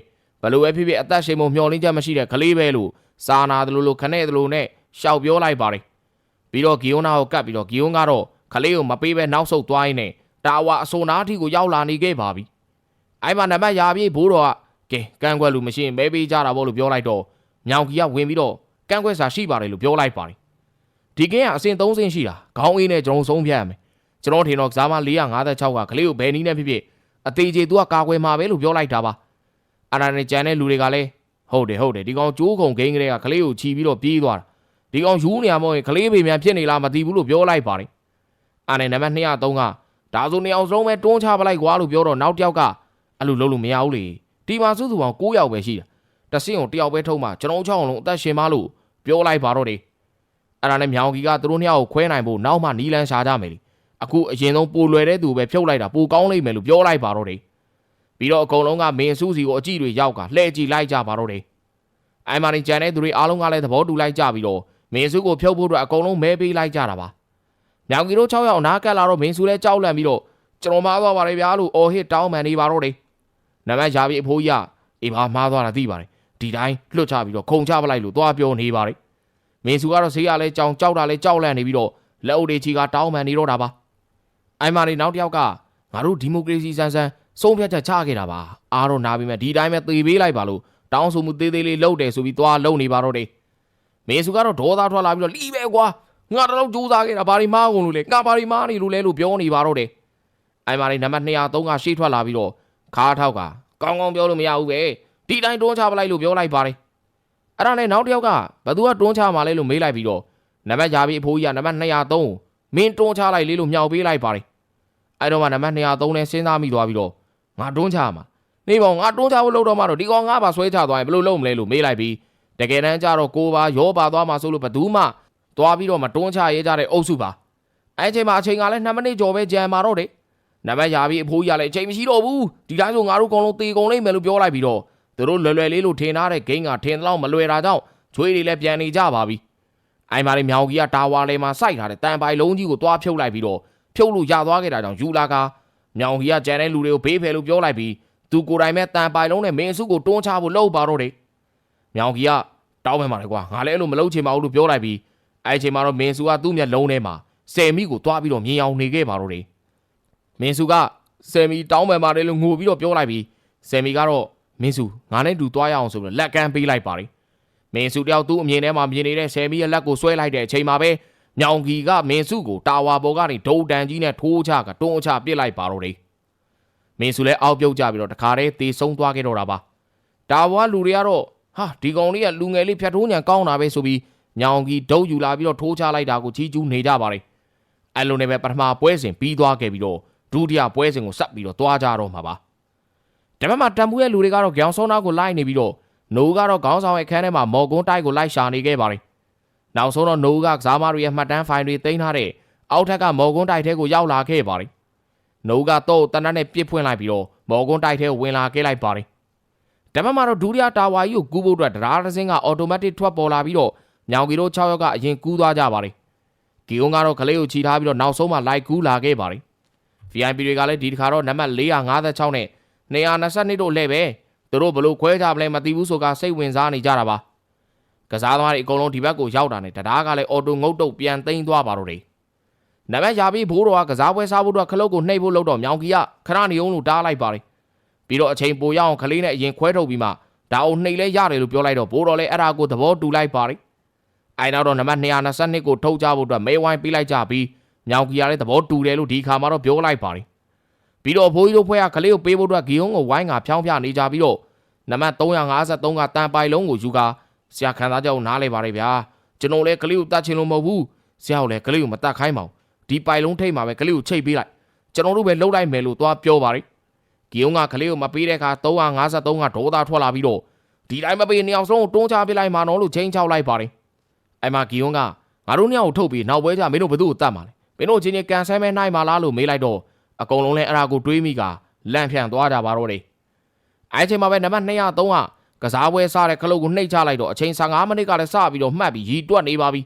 [SPEAKER 1] ဘလို့ပဲဖြစ်ဖြစ်အသက်ရှင်မှုမျှော်လင့်ချက်မရှိတဲ့ကလေးပဲလို့စာနာတယ်လို့လို့ခနဲ့တယ်လို့နဲ့ရှောက်ပြောလိုက်ပါတယ်ပြီးတော့ဂီယွန်နာကိုကတ်ပြီးတော့ဂီယွန်ကတော့ကလေးကိုမပေးပဲနောက်ဆုတ်သွားရင်းနဲ့တာဝါအဆိုနာအထိကိုရောက်လာနေခဲ့ပါပြီအဲ့မှာနံပါတ်ရာပြေးဘိုးတော်က ကဲကန့်ကွက်လူမရှိရင်မဲပေးကြတာပေါ့လို့ပြောလိုက်တော့မြောင်ကြီးကဝင်ပြီးတော့ကန့်ကွက်စာရှိပါတယ်လို့ပြောလိုက်ပါတယ်ဒီကင်းကအစင်3စင်ရှိတာခေါင်းအေးနဲ့ကျွန်တော်ဆုံးဖြတ်ရမယ်ကျွန်တော်ထင်တော့ကစားမ456ကကလေးကိုဘယ်နည်းနဲ့ဖြစ်ဖြစ်အသေးချေသူကကာကွယ်မှာပဲလို့ပြောလိုက်တာပါအဲ့ဒါနဲ့ကြံတဲ့လူတွေကလည်းဟုတ်တယ်ဟုတ်တယ်ဒီကောင်ကျိုးခုံဂိမ်းကလေးကကလေးကိုချီပြီးတော့ပြေးသွားတာဒီကောင်ယူနေရမဟုတ်ရင်ကလေးပေမြန်ဖြစ်နေလားမသိဘူးလို့ပြောလိုက်ပါတယ်အဲ့နဲ့နံပါတ်203ကဒါဆိုနေအောင်ဆုံးပဲတွန်းချပလိုက်ကွာလို့ပြောတော့နောက်တစ်ယောက်ကအဲ့လိုလုပ်လို့မရဘူးလေ ဒီမှာစုစုပေါင်း9ယောက်ပဲရှိတာတဆင့်ကိုတယောက်ပဲထုံးမှကျွန်တော်ချောင်းလုံးအသက်ရှင်မလို့ပြောလိုက်ပါတော့တယ်အဲ့ဒါနဲ့မြောင်ကြီးကသူတို့နှစ်ယောက်ကိုခွဲနိုင်ဖို့နောက်မှနီလန်းရှာကြမယ်လေအခုအရင်ဆုံးပိုလွယ်တဲ့သူပဲဖြုတ်လိုက်တာပိုကောင်းလိမ့်မယ်လို့ပြောလိုက်ပါတော့တယ်ပြီးတော့အကုန်လုံးကမင်းစုစီကိုအကြည့်တွေရောက်ကလှည့်ကြည့်လိုက်ကြပါတော့တယ်။အိုင်မာရင်ကြံတဲ့သူတွေအားလုံးကလည်းသဘောတူလိုက်ကြပြီးတော့မင်းစုကိုဖြုတ်ဖို့အတွက်အကုန်လုံးမဲပေးလိုက်ကြတာပါ။မြောင်ကြီးတို့6ယောက်နားကပ်လာတော့မင်းစုလည်းကြောက်လန့်ပြီးတော့ကျွန်တော်မားသွားပါလေဗျာလို့အော်ဟစ်တောင်းပန်နေပါတော့တယ်။ နမရာပြီးအဖိုးကြီးကအေးပါမားသွားတာသိပါတယ်။ဒီတိုင်းလွတ်ချပြီးတော့ခုံချပလိုက်လို့သွားပြောနေပါတယ်။မင်းစုကတော့ဈေးကလည်းကြောင်ကြောက်တာလည်းကြောက်လန့်နေပြီးတော့လက်အုပ်တွေချီကတောင်းပန်နေတော့တာပါ။အိုင်မာရီနောက်တစ်ယောက်ကငါတို့ဒီမိုကရေစီစံစံဆုံးဖြတ်ချက်ချခဲ့တာပါအားတော့နာပြီမဲ့ဒီတိုင်းပဲသေပေးလိုက်ပါလို့တောင်းဆိုမှုသေးသေးလေးလှုပ်တယ်ဆိုပြီးသွားလှုပ်နေပါတော့တယ်မင်းစုကတော့ဒေါသထွက်လာပြီးတော့လီးပဲကွာငါတော့ကြိုးစားခဲ့တာဘာဒီမားကုန်လို့လဲငါဘာဒီမားနေလို့လဲလို့ပြောနေပါတော့တယ်အိုင်မာလေးနံပါတ်203ကရှေ့ထွက်လာပြီးတော့ ခါထောက်ကကောင်းကောင်းပြောလို့မရဘူးပဲဒီတိုင်းတွန်းချပလိုက်လို့ပြောလိုက်ပါတယ်အဲ့ဒါနဲ့နောက်တစ်ယောက်ကဘသူကတွန်းချမှာလဲလို့မေးလိုက်ပြီးတော့နံပါတ်ရာပြီးအဖိုးကြီးကနံပါတ်203မင်းတွန်းချလိုက်လေလို့မြောက်ပေးလိုက်ပါတယ်အဲ့တော့မှနံပါတ်203နဲ့စဉ်းစားမိသွားပြီးတော့ငါတွန်းချမှာနေပေါ့ငါတွန်းချဖို့လုပ်တော့မှတော့ဒီကောင်ငါပါဆွဲချသွားရင်ဘယ်လိုလုပ်မလဲလို့မေးလိုက်ပြီးတကယ်တမ်းကျတော့ကိုပါရောပါသွားမှာဆိုလို့ဘသူမှသွားပြီးတော့မတွန်းချရဲကြတဲ့အုပ်စုပါအဲ့ချိန်မှာအချိန်ကလည်း2မိနစ်ကျော်ပဲကြံมาတော့တယ် နံပါတ်ရာပြီးအဖိုးကြီးကလည်းအချိန်မရှိတော့ဘူးဒီတိုင်းဆိုငါတို့ကောင်လုံးတေကုန်လိမ့်မယ်လို့ပြောလိုက်ပြီးတော့သူတို့လွယ်လွယ်လေးလို့ထင်ထားတဲ့ဂိမ်းကထင်တော့မလွယ်တာကြောင့်ချွေးတွေလည်းပြန်နေကြပါပြီအိုင်မာလေးမြောင်ကြီးကတာဝါလေးမှာစိုက်ထားတဲ့တန်ပိုင်လုံးကြီးကိုသွားဖြုတ်လိုက်ပြီးတော့ဖြုတ်လို့ရသွားခဲ့တာကြောင့်ယူလာကမြောင်ကြီးကကြံတဲ့လူတွေကိုဘေးဖယ်လို့ပြောလိုက်ပြီးသူကိုယ်တိုင်ပဲတန်ပိုင်လုံးနဲ့မင်းစုကိုတွန်းချဖို့လှုပ်ပါတော့တယ်။မြောင်ကြီးကတောင်းပန်ပါလေကွာငါလည်းအဲ့လိုမလုပ်ချင်ပါဘူးလို့ပြောလိုက်ပြီးအဲ့ချိန်မှာတော့မင်းစုကသူ့မျက်လုံးထဲမှာဆယ်မိကိုတွားပြီးတော့မြင်အောင်နေခဲ့ပါတော့တယ်။ မင်းစုကဆယ်မိတောင်းပန်ပါတယ်လို့ငိုပြီးတော့ပြောလိုက်ပြီးဆယ်မိကတော့မင်းစုငါနဲ့တူတွားရအောင်ဆိုပြီးတော့လက်ကမ်းပေးလိုက်ပါတယ်။မင်းစုတယောက်သူ့အမြင်ထဲမှာမြင်နေတဲ့ဆယ်မိရဲ့လက်ကိုဆွဲလိုက်တဲ့အချိန်မှာပဲမြောင်ကြီးကမင်းစုကိုတာဝါပေါ်ကနေဒုံတန်ကြီးနဲ့ထိုးချကတွန်းချပစ်လိုက်ပါတော့တယ်မင်းစုလည်းအောက်ပြုတ်ကြပြီးတော့တခါတည်းသေဆုံးသွားခဲ့တော့တာပါတာဝါလူတွေကတော့ဟာဒီကောင်လေးကလူငယ်လေးဖြတ်ထိုးညံကောင်းတာပဲဆိုပြီးမြောင်ကြီးဒုံယူလာပြီးတော့ထိုးချလိုက်တာကိုချီးကျူးနေကြပါတယ်အဲ့လိုနဲ့ပဲပထမပွဲစဉ်ပြီးသွားခဲ့ပြီးတော့ ဒုတိယပွဲစဉ်ကိုဆက်ပြီးတော့သွားကြတော့မှာပါဒါပေမဲ့တန်ဘူးရဲ့လူတွေကတော့ကြောင်စောနာကိုလိုက်နေပြီးတော့နိုးကတော့ခေါင်းဆောင်ရဲ့ခန်းထဲမှာမော်ကွန်းတိုက်ကိုလိုက်ရှာနေခဲ့ပါတယ်နောက်ဆုံးတော့နိုးကကစားမတွေရဲ့မှတ်တမ်းဖိုင်တွေတင်ထားတဲ့အောက်ထက်ကမော်ကွန်းတိုက်ထဲကိုရောက်လာခဲ့ပါတယ်နိုးကတော့တနတ်နဲ့ပြစ်ဖွင့်လိုက်ပြီးတော့မော်ကွန်းတိုက်ထဲကိုဝင်လာခဲ့လိုက်ပါတယ်ဒါပေမဲ့တော့ဒုတိယတာဝါကြီးကိုကူးဖို့အတွက်တရားတစ်စင်းကအော်တိုမက်တစ်ထွက်ပေါ်လာပြီးတော့မြောင်ကီတို့6ယောက်ကအရင်ကူးသွားကြပါတယ်ဂီယွန်ကတော့ကလေးကိုခြိထားပြီးတော့နောက်ဆုံးမှလိုက်ကူးလာခဲ့ပါတယ် VIP တွေကလည်းဒီတစ်ခါတော့နံပါတ်456နဲ့222တို့လဲပဲသူတို့ဘလို့ခွဲကြပလဲမသိဘူးဆိုကစိတ်ဝင်စားနေကြတာပါကစားသမားတွေအကုန်လုံးဒီဘက်ကိုရောက်တာနဲ့တရားကလည်းအော်တိုငုတ်တုတ်ပြန်သိမ်းသွားပါတော့တယ်နံပါတ်ရာပြီးဘိုးတော်ကကစားပွဲစားဖို့တော့ခလုတ်ကိုနှိပ်ဖို့လုပ်တော့မြောင်ကီကခဏနေအောင်လို့တားလိုက်ပါတယ်ပြီးတော့အချိန်ပိုရအောင်ခလေးနဲ့အရင်ခွဲထုတ်ပြီးမှဒါအောင်နှိပ်လဲရတယ်လို့ပြောလိုက်တော့ဘိုးတော်လည်းအဲ့ဒါကိုသဘောတူလိုက်ပါတယ်အဲနောက်တော့နံပါတ်222ကိုထုတ်ကြဖို့အတွက်မဲဝိုင်းပေးလိုက်ကြပြီး မြောင်ကီကလည်းသဘောတူတယ်လို့ဒီခါမှတော့ပြောလိုက်ပါတယ်ပြီးတော့ဘိုးကြီးတို့ဖွဲ့ကခလေးကိုပေးဖို့အတွက်ဂီယုံကိုဝိုင်းကဖြောင်းပြနေကြပြီးတော့နံပါတ်353ကတန်ပိုင်လုံးကိုယူကာဆရာခံသားကြောင့်နားလဲပါတယ်ဗျာကျွန်တော်လည်းကလေးကိုတတ်ချင်လို့မဟုတ်ဘူးဆရာကလည်းကလေးကိုမတတ်ခိုင်းပါဘူးဒီပိုင်လုံးထိတ်မှာပဲကလေးကိုချိတ်ပေးလိုက်ကျွန်တော်တို့ပဲလှုပ်လိုက်မယ်လို့သွားပြောပါတယ်ဂီယုံကကလေးကိုမပေးတဲ့အခါ353ကဒေါသထွက်လာပြီးတော့ဒီတိုင်းမပေးနှစ်ယောက်ဆုံးကိုတွန်းချပေးလိုက်မှာနော်လို့ချင်းချောက်လိုက်ပါတယ်အဲ့မှာဂီယုံကငါတို့နှစ်ယောက်ကိုထုတ်ပြီးနောက်ပွဲကျမင်းတို့ဘယ်သူ့ကိုတတ်မှာလဲ မင်းတို့ချင်းချင်းကန်ဆဲမဲနိုင်မှာလားလို့မေးလိုက်တော့အကုန်လုံးလည်းအဲ့ဒါကိုတွေးမိကလန့်ဖြန့်သွားကြပါတော့တယ်အဲ့ချိန်မှာပဲနံပါတ်203ကကစားပွဲစားတဲ့ခလုတ်ကိုနှိပ်ချလိုက်တော့အချိန်15မိနစ်ကလည်းစပြီးတော့မှတ်ပြီးရီတွက်နေပါပြီ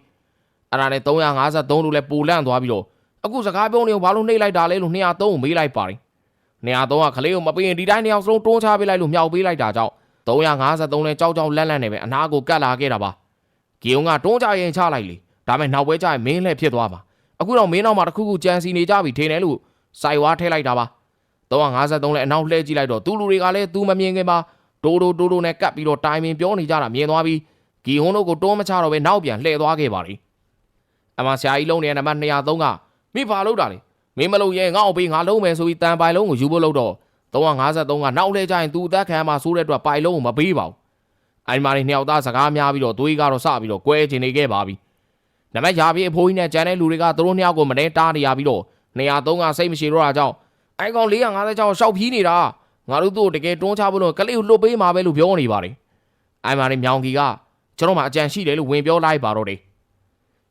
[SPEAKER 1] အဲ့ဒါနဲ့353လို့လည်းပူလန့်သွားပြီးတော့အခုစကားပြောနေကိုဘာလို့နှိပ်လိုက်တာလဲလို့203ကိုမေးလိုက်ပါတယ်203ကခလေးကိုမပေးရင်ဒီတိုင်းနှစ်ယောက်စလုံးတွန်းချပေးလိုက်လို့မြောက်ပေးလိုက်တာကြောင့်353လဲကြောက်ကြောက်လန့်လန့်နေပဲအနာကိုကတ်လာခဲ့တာပါဂီယုံကတွန်းချရင်ချလိုက်လေဒါပေမဲ့နောက်ပွဲကျရင်မင်းလည်းဖြစ်သွားပါ အခုတော့မင်းနောက်မှာတစ်ခုခုကြံစီနေကြပြီထင်တယ်လို့စိုက်ဝါထည့်လိုက်တာပါ353လဲအနောက်လှည့်ကြည့်လိုက်တော့သူလူတွေကလည်းသူမမြင်ခင်မှာတိုးတိုးတိုးတိုးနဲ့ကတ်ပြီးတော့တိုင်ပင်ပြောနေကြတာမြင်သွားပြီးဂီဟွန်းတို့ကိုတွန်းမချတော့ပဲနောက်ပြန်လှည့်သွားခဲ့ပါလေအမဆရာကြီးလုံးနေတဲ့နံပါတ်203ကမိဘာလို့တာလဲမင်းမလို့ရဲငါ့အောင်ပေးငါလုံးမယ်ဆိုပြီးတန်ပိုင်လုံးကိုယူဖို့လို့တော့353ကနောက်လဲကြရင်သူအသက်ခံမှာဆိုတဲ့အတွက်ပိုင်လုံးကိုမပေးပါဘူးအိုင်မာနေနှစ်ယောက်သားစကားများပြီးတော့သွေးကတော့စပြီးတော့ကွဲချင်နေခဲ့ပါပြီ နံပါတ်ရာပြီးအဖိုးကြီးနဲ့ကျန်တဲ့လူတွေကသူတို့နှစ်ယောက်ကိုမနေတားနေရပြီးတော့203ကစိတ်မရှိတော့တာကြောင့်အိုင်ကောင်456ရှောက်ဖြီးနေတာငါတို့သူ့ကိုတကယ်တွန်းချဖို့လို့ကလေးကိုလွတ်ပေးမှာပဲလို့ပြောနေပါတယ်အိုင်မာနေမြောင်ကြီးကကျွန်တော်မှအကြံရှိတယ်လို့ဝင်ပြောလိုက်ပါတော့တယ်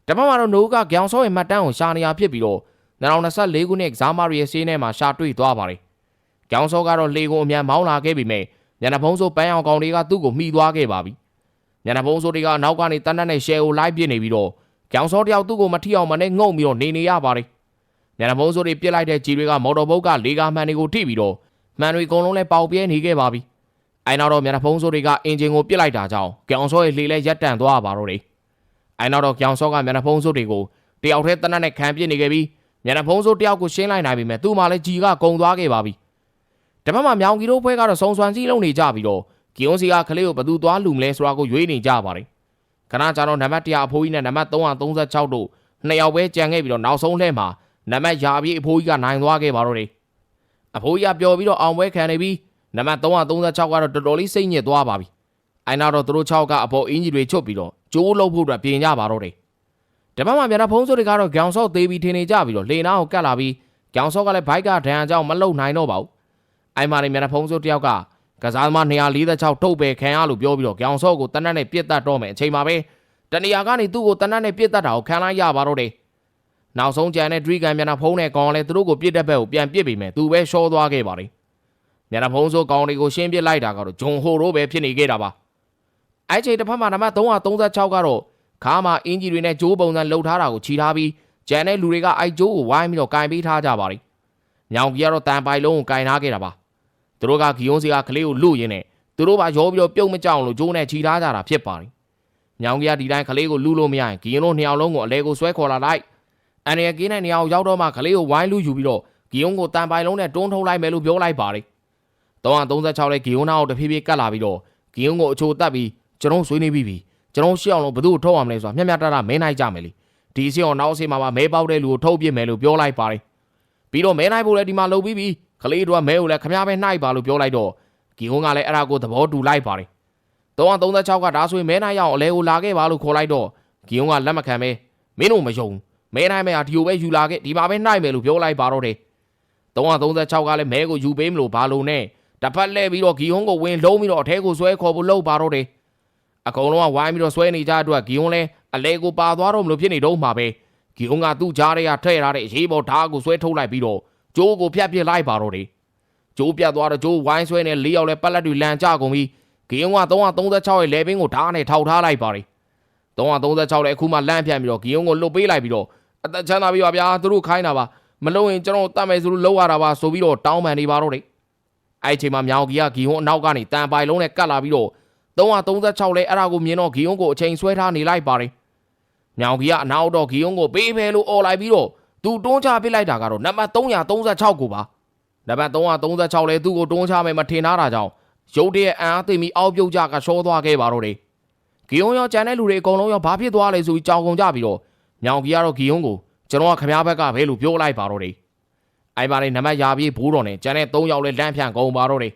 [SPEAKER 1] တပတ်မှာတော့နိုးကကြောင်စောရဲ့မှတ်တမ်းကိုရှာနေရဖြစ်ပြီးတော့2024ခုနှစ်ကစားမရီရဲ့ဆေးထဲမှာရှာတွေ့သွားပါတယ်။ကြောင်စောကတော့လေကိုအမြန်မောင်းလာခဲ့ပြီမဲ့ညနေဖုံးဆိုပန်းအောင်ကောင်တွေကသူ့ကိုမှီသွားခဲ့ပါပြီ။ညနေဖုံးဆိုတွေကနောက်ကနေတန်းတန်းနဲ့ရှယ်ကိုလိုက်ပစ်နေပြီးတော့ ကြောင်စောတယောက်သူ့ကိုမထိအောင်မနဲ့ငုံပြီးတော့နေနေရပါတယ်။ညနေဖုံးဆိုတွေပြစ်လိုက်တဲ့ကြီးတွေကမော်တော်ဘုတ်ကလေကာမှန်တွေကိုထိပြီးတော့မှန်တွေအကုန်လုံးလဲပေါက်ပြဲနေခဲ့ပါပြီ။အဲနောက်တော့ညနေဖုံးဆိုတွေကအင်ဂျင်ကိုပြစ်လိုက်တာကြောင့်ကြောင်စောရဲ့လေလဲရက်တန့်သွားပါတော့တယ်။အဲနောက်တော့ကြောင်စောကညနေဖုံးဆိုတွေကိုတယောက်တည်းတနတ်နဲ့ခံပစ်နေခဲ့ပြီးမျက်နှာဖုံးစိုးတယောက်ကိုရှင်းလိုက်နိုင်ပြီမဲ့သူ့မှာလည်းကြီးကကုံသွားခဲ့ပါပြီတပတ်မှာမြောင်ကီတို့ဖွဲကတော့စုံစွမ်းစည်းလုံးနေကြပြီးတော့ကီယွန်စီကခလေးကိုဘသူသွားလူမလဲဆိုတာကိုရွေးနေကြပါတယ် ခဏကြာတော့နံပါတ်100အဖိုးကြီးနဲ့နံပါတ်336တို့နှစ်ယောက်ပဲကြံခဲ့ပြီးတော့နောက်ဆုံးလှဲမှာနံပါတ်ရာပြေးအဖိုးကြီးကနိုင်သွားခဲ့ပါတော့တယ်အဖိုးကြီးကပျော်ပြီးတော့အောင်ပွဲခံနေပြီးနံပါတ်336ကတော့တော်တော်လေးစိတ်ညစ်သွားပါပြီအိုင်နာတော့သူတို့6ကအပေါ်အင်ဂျီတွေချွတ်ပြီးတော့ကျိုးလုံးဖို့အတွက်ပြင်ကြပါတော့တယ်တပတ်မှာမျက်နှာဖုံးစိုးတွေကတော့ကြောင်ဆော့သေးပြီးထင်နေကြပြီးတော့လေနာကိုကတ်လာပြီးကြောင်ဆော့ကလည်းဘိုက်ကဒဏ်ရာကြောင့်မလုံနိုင်တော့ပါဘူးအိုင်မာနေမျက်နှာဖုံးစိုးတယောက်က ကစားသမား246ထုတ်ပယ်ခံရလို့ပြောပြီးတော့ကြောင်ဆော့ကိုတနတ်နဲ့ပြစ်တတ်တော့မယ်အချိန်မှာပဲတနေရာကနေသူ့ကိုတနတ်နဲ့ပြစ်တတ်တာကိုခံလိုက်ရပါတော့တယ်နောက်ဆုံးကြံတဲ့ဒရီကန်မျက်နှာဖုံးနဲ့ကောင်လည်းသူတို့ကိုပြစ်တဲ့ဘက်ကိုပြန်ပြစ်ပြီးမယ်သူပဲရှော့သွားခဲ့ပါတယ်မျက်နှာဖုံးစိုးကောင်တွေကိုရှင်းပြလိုက်တာကတော့ဂျွန်ဟိုတို့ပဲဖြစ်နေခဲ့တာပါအဲ့ချိန်တစ်ဖက်မှာနံပါတ်336ကတော့ခါမှာအင်ဂျီတွေနဲ့ဂျိုးပုံစံလှုပ်ထားတာကိုခြိထားပြီးဂျန်တဲ့လူတွေကအိုက်ဂျိုးကိုဝိုင်းပြီးတော့ကင်ပေးထားကြပါလိမ့်။ညောင်ကြီးကတော့တန်ပိုင်လုံးကိုကင်ထားခဲ့တာပါ။ သူတို့ကဂီယွန်းစီကကလေးကိုလူရင်းနဲ့သူတို့ပါရောပြီးတော့ပြုတ်မကြောက်လို့ဂျိုးနဲ့ခြိထားကြတာဖြစ်ပါလိမ့်။ညောင်ကြီးကဒီတိုင်းကလေးကိုလူလို့မရရင်ဂီယွန်းတို့နှစ်ယောက်လုံးကိုအလဲကိုဆွဲခေါ်လာလိုက်။အန်ရကင်းတဲ့နေရာကိုရောက်တော့မှကလေးကိုဝိုင်းလူယူပြီးတော့ဂီယွန်းကိုတန်ပိုင်လုံးနဲ့တွန်းထုတ်လိုက်မယ်လို့ပြောလိုက်ပါလိမ့်။336လဲဂီယွန်းနာကိုတဖြည်းဖြည်းကတ်လာပြီးတော့ဂီယွန်းကိုအချိုတက်ပြီးကျွန်တော်ဆွေးနေပြီးပြီကျွန်တော်ရှေ့အောင်လို့ဘသူ့ကိုထုတ်အောင်လဲဆိုတာမျက်မျက်တတမဲနိုင်ကြမယ်လေဒီစီအောင်နောက်အစီမှာပါမဲပေါက်တဲ့လူကိုထုတ်ပြစ်မယ်လို့ပြောလိုက်ပါတယ်ပြီးတော့မဲနိုင်ဖို့လည်းဒီမှာလုပ်ပြီးပြီ ခလေးတို့ကမဲကိုလည်းခမားပဲနှိုက်ပါလို့ပြောလိုက်တော့ဂီဟွန်းကလည်းအဲ့ဒါကိုသဘောတူလိုက်ပါတယ်336ကဒါဆိုရင်မဲနိုင်ရအောင်အလဲကိုလာခဲ့ပါလို့ခေါ်လိုက်တော့ဂီဟွန်းကလက်မခံပဲမင်းတို့မယုံမဲနိုင်မဲဟာဒီကိုပဲယူလာခဲ့ဒီမှာပဲနှိုက်မယ်လို့ပြောလိုက်ပါတော့တယ်336ကလည်းမဲကိုယူပေးမလို့ဘာလို့နဲ့တစ်ဖက်လဲပြီးတော့ဂီယွန်ကိုဝင်လုံးပြီးတော့အထဲကိုဆွဲခေါ်ဖို့လှုပ်ပါတော့တယ်အကုန်လုံးကဝိုင်းပြီးတော့ဆွဲနေကြအတွက်ဂီယွန်လည်းအလဲကိုပါသွားတော့မလို့ဖြစ်နေတော့မှာပဲဂီယွန်ကသူ့ကြားထဲကထည့်ထားတဲ့အရေးပေါ်ဓာတ်ကိုဆွဲထုတ်လိုက်ပြီးတော့ ကျိုးကိုဖြတ်ပစ်လိုက်ပါတော့တယ်ကျိုးပြတ်သွားတော့ကျိုးဝိုင်းဆွဲနေလေးယောက်လဲပက်လက်တွေလန်ကြကုန်ပြီးဂီယွန်က336ရဲ့လေပင်ကိုဓာတ်နဲ့ထောက်ထားလိုက်ပါတယ်336လည်းအခုမှလန့်ဖြန့်ပြီးတော့ဂီယွန်ကိုလွတ်ပေးလိုက်ပြီးတော့အသက်ချမ်းသာပြီပါဗျာသူတို့ခိုင်းတာပါမလို့ရင်ကျွန်တော်တတ်မယ်ဆိုလို့လောက်ရတာပါဆိုပြီးတော့တောင်းပန်နေပါတော့တယ်အဲ့ဒီအချိန်မှာမြောင်ကြီးကဂီယွန်အနောက်ကနေတန်ပိုင်လုံးနဲ့ကတ်လာပြီးတော့336လဲအဲ့ဒါကိုမြင်တော့ဂီယွန်ကိုအချိန်ဆွဲထားနေလိုက်ပါတယ်မြောင်ကြီးကအနောက်တော့ဂီယွန်ကိုပေးဖယ်လို့អော်လိုက်ပြီးတော့ သူတွန်းချပစ်လိုက်တာကတော့နံပါတ်336ကိုပါနံပါတ်336လဲသူ့ကိုတွန်းချမယ်မထင်ထားတာကြောင့်ရုတ်တရက်အန်အားသိပြီးအောက်ပြုတ်ကြကရှောသွားခဲ့ပါတော့တယ်ဂီယွန်ရောကျန်တဲ့လူတွေအကုန်လုံးရောဘာဖြစ်သွားလဲဆိုပြီးကြောင်ကုန်ကြပြီးတော့မြောင်ကြီးကတော့ဂီယွန်ကိုကျွန်တော်ကခမားဘက်ကပဲလို့ပြောလိုက်ပါတော့တယ်အိုင်ပါလေးနံပါတ်ရာပြေးဘိုးတော်နဲ့ကျန်တဲ့3ယောက်လဲလမ်းဖြန့်ကုန်ပါတော့တယ်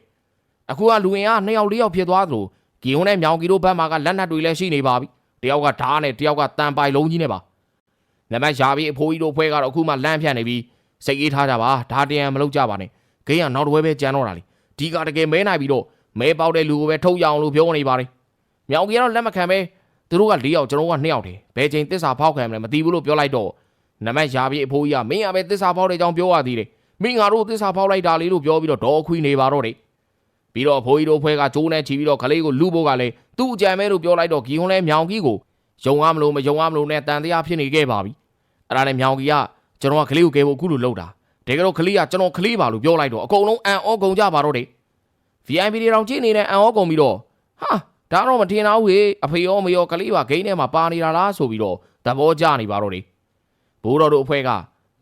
[SPEAKER 1] အခုကလူဝင်က2ယောက်4ယောက်ဖြစ်သွားသလိုဂီယွန်နဲ့မြောင်ကြီးတို့ဘက်မှာကလက်နက်တွေလည်းရှိနေပါပြီတယောက်ကဓားနဲ့တယောက်ကတန်ပိုင်လုံးကြီးနဲ့ပါ နံပါတ်ရာပြေးအဖိုးကြီးတို့ဖွဲကတော့အခုမှလမ်းဖြန့်နေပြီးစိတ်အေးထားကြပါဓားတရံမလုပ်ကြပါနဲ့ဂိမ်းကနောက်တစ်ဝဲပဲကြမ်းတော့တာလေဒီကတကယ်မဲနိုင်ပြီးတော့မဲပေါက်တဲ့လူကိုပဲထုတ်ရအောင်လို့ပြောနေပါတယ်မြောင်ကြီးကတော့လက်မခံပဲသူတို့က၄ယောက်ကျွန်တော်က2ယောက်တယ်ဘယ်ချိန်တစ္ဆာဖောက်ခံမလဲမသိဘူးလို့ပြောလိုက်တော့နမက်ရာပြေးအဖိုးကြီးကမင်းကပဲတစ္ဆာဖောက်တဲ့ကြောင်ပြောရသေးတယ်မင်းငါတို့တစ္ဆာဖောက်လိုက်တာလေးလို့ပြောပြီးတော့ဒေါ်ခွီနေပါတော့တယ်ပြီးတော့အဖိုးကြီးတို့ဖွဲကကျိုးနဲ့ချီပြီးတော့ခလေးကိုလူဖို့ကလည်းသူ့အကြံမဲလို့ပြောလိုက်တော့ဂီဟွန်လဲမြောင်ကြီးကိုယုံရမလို့မယုံရမလို့နဲ့တန်တရားဖြစ်နေခဲ့ပါပြီ အဲ့ဒါနဲ့မြောင်ကြီးကကျွန်တော်ကခလေးကိုကဲဖို့အခုလိုလုပ်တာတကယ်တော့ခလေးကကျွန်တော်ခလေးပါလို့ပြောလိုက်တော့အကုန်လုံးအန်အောကုန်ကြပါတော့တယ် VIP တွေတောင်ကြည့်နေတဲ့အန်အောကုန်ပြီးတော့ဟာဒါတော့မထင်တော့ဘူးဟေအဖေရောမရောကလေးပါဂိမ်းထဲမှာပါနေတာလားဆိုပြီးတော့သဘောကျနေပါတော့တယ်ဘိုးတော်တို့အဖွဲ့က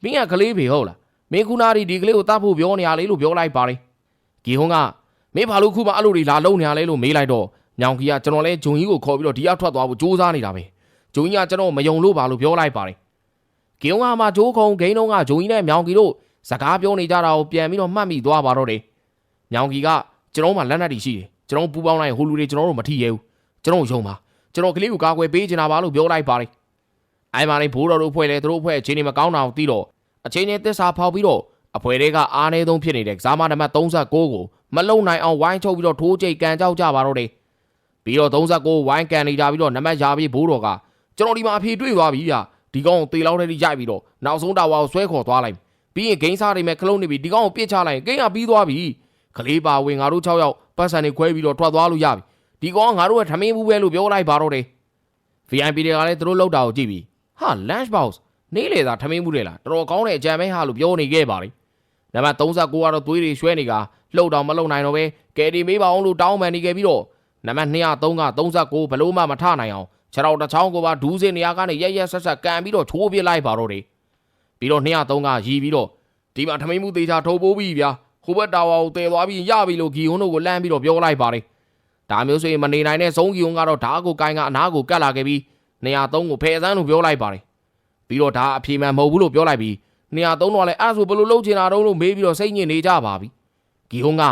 [SPEAKER 1] မင်းကကလေးဖေဟုတ်လားမင်းခုနာဒီဒီကလေးကိုတတ်ဖို့ပြောနေရလေလို့ပြောလိုက်ပါတယ်ဂီဟွန်းကမင်းဘာလို့ခုမှအဲ့လိုတွေလာလုံနေရလဲလို့မေးလိုက်တော့ညောင်ကြီးကကျွန်တော်လဲဂျုံကြီးကိုခေါ်ပြီးတော့ဒီရောက်ထွက်သွားဖို့စူးစမ်းနေတာပဲဂျုံကြီးကကျွန်တော်မယုံလို့ပါလို့ပြောလိုက်ပါတယ် ဂီဟွန်းကမှဂျိုးခုံဂိမ်းလုံးကဂျုံကြီးနဲ့မြောင်ကြီးတို့စကားပြောနေကြတာကိုပြန်ပြီးတော့မှတ်မိသွားပါတော့တယ်မြောင်ကြီးကကျွန်တော်မှလက်နက်တွေရှိတယ်ကျွန်တော်ပူပေါင်းလိုက်ဟိုလူတွေကျွန်တော်တို့မထီရဲဘူးကျွန်တော်ယုံပါကျွန်တော်ကလေးကိုကာကွယ်ပေးချင်တာပါလို့ပြောလိုက်ပါတယ်အိုင်မာလေးဘိုးတော်တို့ဖွဲ့လဲသူတို့ဖွဲ့အချင်းနေမကောင်းတာကိုသိတော့အချင်းချင်းသစ္စာဖောက်ပြီးတော့အဖွဲတွေကအားနေဆုံးဖြစ်နေတဲ့ကစားမနံပါတ်39ကိုမလုံနိုင်အောင်ဝိုင်းချုပ်ပြီးတော့ထိုးကြိတ်ကန်ကြောက်ကြပါတော့တယ်ပြီးတော့39ဝိုင်းကန်နေကြပြီးတော့နံပါတ်ရာပြီးဘိုးတော်ကကျွန်တော်ဒီမှာအဖြေတွေ့သွားပြီဗျ ဒီကောင်ကိုတေလောက်တဲ့ရိုက်ပြီးတော့နောက်ဆုံးတာဝါကိုဆွဲခေါ်သွားလိုက်ပြီးရင်ဂိမ်းစားတွေမဲ့ခလုံးနေပြီဒီကောင်ကိုပြစ်ချလိုက်ရင်ဂိမ်းကပြီးသွားပြီကလေးပါဝင်ငါတို့6ယောက်ပတ်စံတွေခွဲပြီးတော့ထွက်သွားလို့ရပြီဒီကောင်ကငါတို့ကထမင်းဘူးပဲလို့ပြောလိုက်ပါတော့တယ် VIP တွေကလည်းသူတို့လောက်တာကိုကြည့်ပြီးဟာ lunch box နေလေသာထမင်းဘူးတွေလားတော်တော်ကောင်းတဲ့အကြံမဲဟာလို့ပြောနေခဲ့ပါလေနံပါတ်39ကတော့သွေးတွေရွှဲနေကလှုပ်တော့မလှုပ်နိုင်တော့ပဲကယ်ဒီမေးပါအောင်လို့တောင်းပန်နေခဲ့ပြီးတော့နံပါတ်203က39ဘလို့မှမထနိုင်အောင် ခြေတော်တစ်ချောင်းကိုပါဒူးစင်နေရာကနေရက်ရက်ဆက်ဆက်ကန်ပြီးတော့ချိုးပစ်လိုက်ပါတော့တယ်ပြီးတော့203ကရီးပြီးတော့ဒီမှာထမင်းမှုသေးချာထိုးပိုးပြီးဗျာဟိုဘက်တာဝါကိုတည်သွားပြီးရပြီလို့ဂီယွန်းတို့ကိုလမ်းပြီးတော့ပြောလိုက်ပါတယ်ဒါမျိုးဆိုရင်မနေနိုင်တဲ့ဆုံးဂီယွန်းကတော့ဓာတ်ကိုကိုင်းကအနားကိုကတ်လာခဲ့ပြီး203ကိုဖယ်ဆန်းလို့ပြောလိုက်ပါတယ်ပြီးတော့ဒါအဖြေမှန်မဟုတ်ဘူးလို့ပြောလိုက်ပြီး203တော့လည်းအဲ့ဆိုဘယ်လိုလုပ်ချင်တာတုံးလို့မေးပြီးတော့စိတ်ညစ်နေကြပါပြီဂီယွန်းက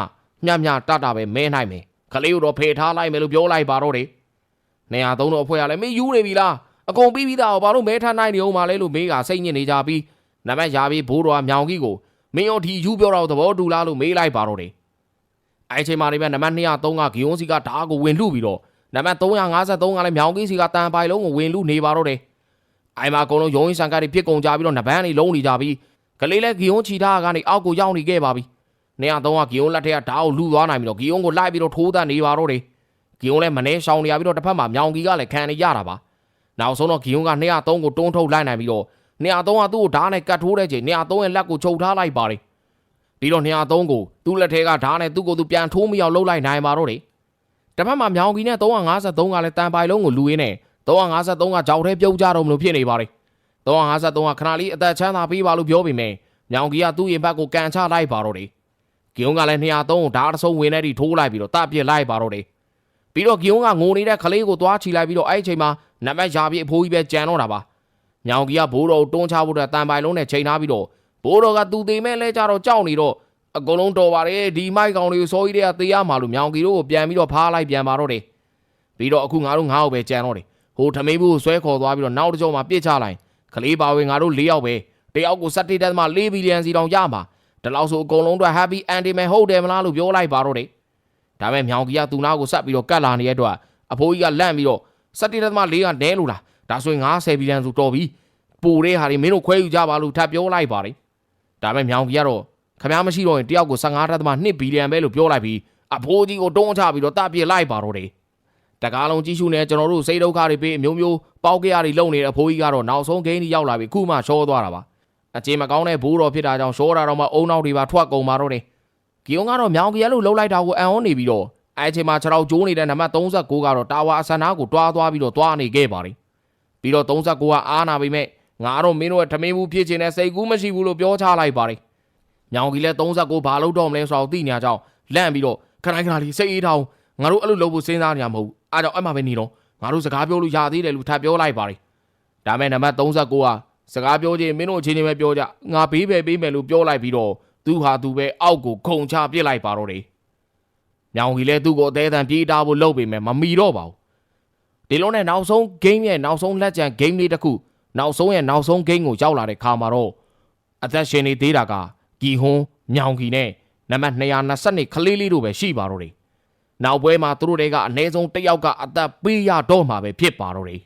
[SPEAKER 1] မြမြတတပဲမဲနိုင်မယ်ခလေးကိုတော့ဖယ်ထားလိုက်မယ်လို့ပြောလိုက်ပါတော့တယ် 203တော့အဖွဲ့ကလည်းမင်းယူနေပြီလားအကုန်ပြီးပြီးသားဘာလို့မဲထားနိုင်နေအောင်မလဲလို့မေးကစိတ်ညစ်နေကြပြီးနမရာပြီးဘိုးတော်ကမြောင်ကြီးကိုမင်းရောဒီယူပြောတော့သဘောတူလားလို့မေးလိုက်ပါတော့တယ်အဲ့ချိန်မှာဒီမဲ့နံပါတ်203ကဂီယွန်းစီကဓာတ်ကိုဝင်လူပြီးတော့နံပါတ်353ကလည်းမြောင်ကြီးစီကတန်ပိုင်လုံးကိုဝင်လူနေပါတော့တယ်အိုင်မာအကုန်လုံးရုံးရင်ဆန်ကတွေပြစ်ကုန်ကြပြီးတော့နဘန်းတွေလုံးနေကြပြီးကလေးလည်းဂီယွန်းချီထားကနေအောက်ကိုရောက်နေခဲ့ပါပြီ203ကဂီယွန်းလက်ထက်ကဓာတ်ကိုလူသွားနိုင်ပြီးတော့ဂီယွန်းကိုလိုက်ပြီးတော့ထိုးတတ်နေပါတော့တယ် ဂီယွန်းလည်းမနေရှောင်နေရပြီးတော့တစ်ဖက်မှာမြောင်ကြီးကလည်းခံနေရတာပါနောက်ဆုံးတော့ဂီယွန်းက203ကိုတွန်းထုတ်လိုက်နိုင်ပြီးတော့203ကသူ့ကိုဓာတ်နဲ့ကတ်ထိုးတဲ့ချိန်203ရဲ့လက်ကိုချုပ်ထားလိုက်ပါတယ်ပြီးတော့203ကိုသူ့လက်ထဲကဓာတ်နဲ့သူ့ကိုယ်သူပြန်ထိုးမိအောင်လှုပ်လိုက်နိုင်ပါတော့တယ်တစ်ဖက်မှာမြောင်ကြီးနဲ့353ကလည်းတန်ပိုင်လုံးကိုလူရင်းနဲ့353ကကြောက်ထဲပြုတ်ကြတော့မလို့ဖြစ်နေပါတယ်353ကခဏလေးအသက်ချမ်းသာပေးပါလို့ပြောပေမဲ့မြောင်ကြီးကသူ့ရင်ဘက်ကိုကန်ချလိုက်ပါတော့တယ်ဂီယုံကလည်း203ကိုဓာတ်အဆုံးဝင်နေတိထိုးလိုက်ပြီးတော့တပြစ်လိုက်ပါတော့တယ် ပြီးတော့ဂီယုံကငိုနေတဲ့ကလေးကိုသွားချီလိုက်ပြီးတော့အဲ့ဒီအချိန်မှာနမက်ရာပြီးအဖိုးကြီးပဲကြံတော့တာပါညောင်ကြီးကဘိုးတော်ကိုတွန်းချဖို့တဲ့တန်ပိုင်လုံးနဲ့ချိန်ထားပြီးတော့ဘိုးတော်ကသူသေးမဲ့လဲကြတော့ကြောက်နေတော့အကုန်လုံးတော်ပါတယ်ဒီမိုက်ကောင်တွေကိုစောကြီးတွေကသေရမှာလို့ညောင်ကြီးတို့ကိုပြန်ပြီးတော့ဖားလိုက်ပြန်ပါတော့တယ်ပြီးတော့အခုငါတို့ငါ့ကိုပဲကြံတော့တယ်ဟိုထမင်းဘူးကိုဆွဲခေါ်သွားပြီးတော့နောက်တစ်ကြောမှာပြစ်ချလိုက်ကလေးပါဝင်ငါတို့၄ယောက်ပဲတယောက်ကို17.4ဘီလီယံစီတောင်ရမှာဒီလောက်ဆိုအကုန်လုံးအတွက် happy ending ပဲဟုတ်တယ်မလားလို့ပြောလိုက်ပါတော့တယ် ဒါပေမဲ့မြောင်ကြီးကသူ့နာကိုဆက်ပြီးတော့ကတ်လာနေတဲ့အတွက်အဖိုးကြီးကလန့်ပြီးတော့17.4ကနဲလို့လားဒါဆိုရင်90ဘီလီယံဆိုတော်ပြီပိုတဲ့ဟာတွေမင်းတို့ခွဲယူကြပါလို့ထပ်ပြောလိုက်ပါတယ်ဒါပေမဲ့မြောင်ကြီးကတော့ခမားမရှိတော့ရင်တယောက်ကို15.2ဘီလီယံပဲလို့ပြောလိုက်ပြီးအဖိုးကြီးကိုတွန်းချပြီးတော့တပ်ပြစ်လိုက်ပါတော့တယ်တကားလုံးကြီးစုနေကျွန်တော်တို့စိတ်ဒုက္ခတွေပေးအမျိုးမျိုးပေါက်ကြရတွေလုံနေတဲ့အဖိုးကြီးကတော့နောက်ဆုံးဂိမ်းကြီးရောက်လာပြီခုမှရှောသွားတာပါအချိန်မကောင်းတဲ့ဘိုးတော်ဖြစ်တာကြောင့်ရှောတာတော့မှအုံနောက်တွေပါထွက်ကုန်ပါတော့တယ် ဂီယုံကတော့မြောင်ကြီးရလို့လှုပ်လိုက်တာကိုအံ့ဩနေပြီးတော့အဲအချိန်မှာခြေထောက်ကျိုးနေတဲ့နံပါတ်39ကတော့တာဝါအဆန်နာကိုတွားသွားပြီးတော့တွားနေခဲ့ပါတယ်ပြီးတော့39ကအားနာပေမဲ့ငါတော့မင်းတို့ရဲ့ထမင်းဘူးဖြစ်ချင်တဲ့စိတ်ကူးမရှိဘူးလို့ပြောချလိုက်ပါတယ်မြောင်ကြီးလည်း39ဘာလို့တော့မလဲဆိုတော့သိနေကြအောင်လန့်ပြီးတော့ခဏခဏလေးစိတ်အေးထောင်ငါတို့အဲ့လိုလုပ်ဖို့စဉ်းစားနေရမဟုတ်ဘူးအားကြောင့်အဲ့မှာပဲနေတော့ငါတို့စကားပြောလို့ရသေးတယ်လို့ထပ်ပြောလိုက်ပါတယ်ဒါမဲ့နံပါတ်39ကစကားပြောချင်းမင်းတို့အချင်းချင်းပဲပြောကြငါဘေးပဲပေးမယ်လို့ပြောလိုက်ပြီးတော့ သူဟာသူပဲအောက်ကိုခုံချပစ်လိုက်ပါတော့တယ်မြောင်ကြီးလည်းသူ့ကိုအသေးအံပြေးတာဖို့လုပ်ပေမဲ့မမီတော့ပါဘူးဒီလုံးနဲ့နောက်ဆုံး game ရဲ့နောက်ဆုံးလက်ကျန် game လေးတစ်ခုနောက်ဆုံးရဲ့နောက်ဆုံး game ကိုရောက်လာတဲ့ခါမှာတော့အသက်ရှင်နေသေးတာကဂီဟွန်းမြောင်ကြီးနဲ့နံပါတ်220ခလေးလေးတို့ပဲရှိပါတော့တယ်နောက်ပွဲမှာသူတို့တွေကအနည်းဆုံးတစ်ယောက်ကအသက်ပေးရတော့မှာပဲဖြစ်ပါတော့တယ်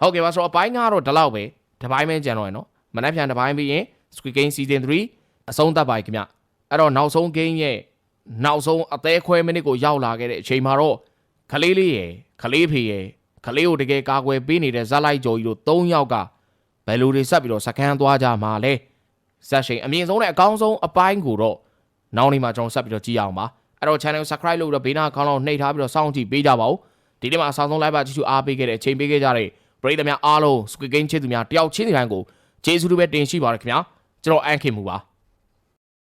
[SPEAKER 1] ဟုတ်ကဲ့ပါဆိုတော့အပိုင်းကတော့ဒီလောက်ပဲဒီပိုင်းပဲကြံတော့ရနော်မနက်ဖြန်ဒီပိုင်းပြီးရင် Squid Game Season 3အဆုံးသတ်ပါပြီခင်ဗျအဲ့တော့နောက်ဆုံး game ရဲ့နောက်ဆုံးအသေးခွဲမိနစ်ကိုရောက်လာခဲ့တဲ့အချိန်မှာတော့ခလေးလေးရယ်ခလေးဖေရယ်ခလေးကိုတကယ်ကာကွယ်ပေးနေတဲ့ဇက်လိုက်ကျော်ကြီးတို့၃ယောက်ကဘယ်လိုတွေဆက်ပြီးတော့စကန်းသွားကြမှာလဲဆက်ရှိန်အမြင့်ဆုံးနဲ့အကောင်းဆုံးအပိုင်းကိုတော့နောက်နေ့မှာကျွန်တော်ဆက်ပြီးတော့ကြည့်ရအောင်ပါအဲ့တော့ channel subscribe လုပ်ပြီးတော့ဘေးနားခေါင်းလောက်နှိပ်ထားပြီးတော့စောင့်ကြည့်ပေးကြပါဦးဒီနေ့မှာအဆောင်ဆုံး live ပါကြည့်ရှုအားပေးခဲ့တဲ့အချိန်ပေးခဲ့ကြတဲ့ ပရိသတ်များအားလုံး Squid Game ချစ်သူများတယောက်ချင်းစီတိုင်းကိုကျေးဇူးတွေပဲတင်ရှိပါရခင်ဗျာကျွန်တော်အန်ခင်မူပါ